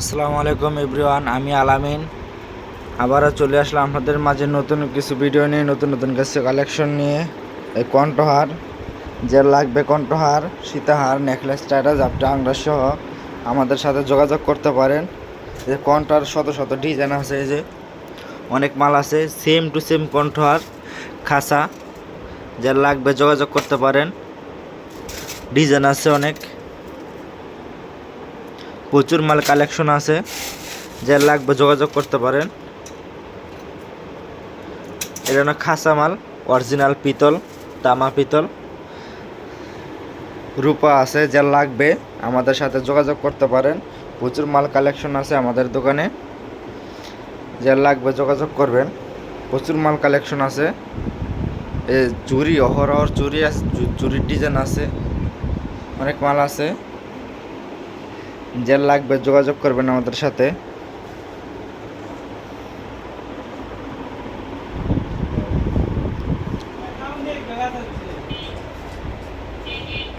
আসসালামু আলাইকুম এভরিওয়ান, আমি আলামিন। আবারও চলে আসলাম আপনাদের মাঝে নতুন কিছু ভিডিও নিয়ে, নতুন নতুন কিছু কালেকশন নিয়ে। এই কণ্ঠহার, যে লাগবে কণ্ঠহার, সীতাহার নেকলেস টাইটাস আপটা আংরা সহ আমাদের সাথে যোগাযোগ করতে পারেন। যে কণ্ঠার শত শত ডিজাইন আছে, এই যে অনেক মাল আছে সেম টু সেম কণ্ঠহার, খাসা, যে লাগবে যোগাযোগ করতে পারেন। ডিজাইন আছে অনেক। প্রচুর মাল কালেকশন আছে। যে লাগবে যোগাযোগ করতে পারেন। এটা হলো খাসা মাল অরিজিনাল পিতল, তামা পিতল। রূপা আছে, যা লাগবে। আমাদের সাথে যোগাযোগ করতে পারেন। প্রচুর মাল কালেকশন আছে আমাদের দোকানে। যা লাগবে যোগাযোগ করবেন। প্রচুর মাল কালেকশন আছে। এ, চুরি অহরহর চুরি আছে, চুরির ডিজাইন আছে। অনেক মাল আছে। যে লাগবে যোগাযোগ করবেন আমাদের সাথে।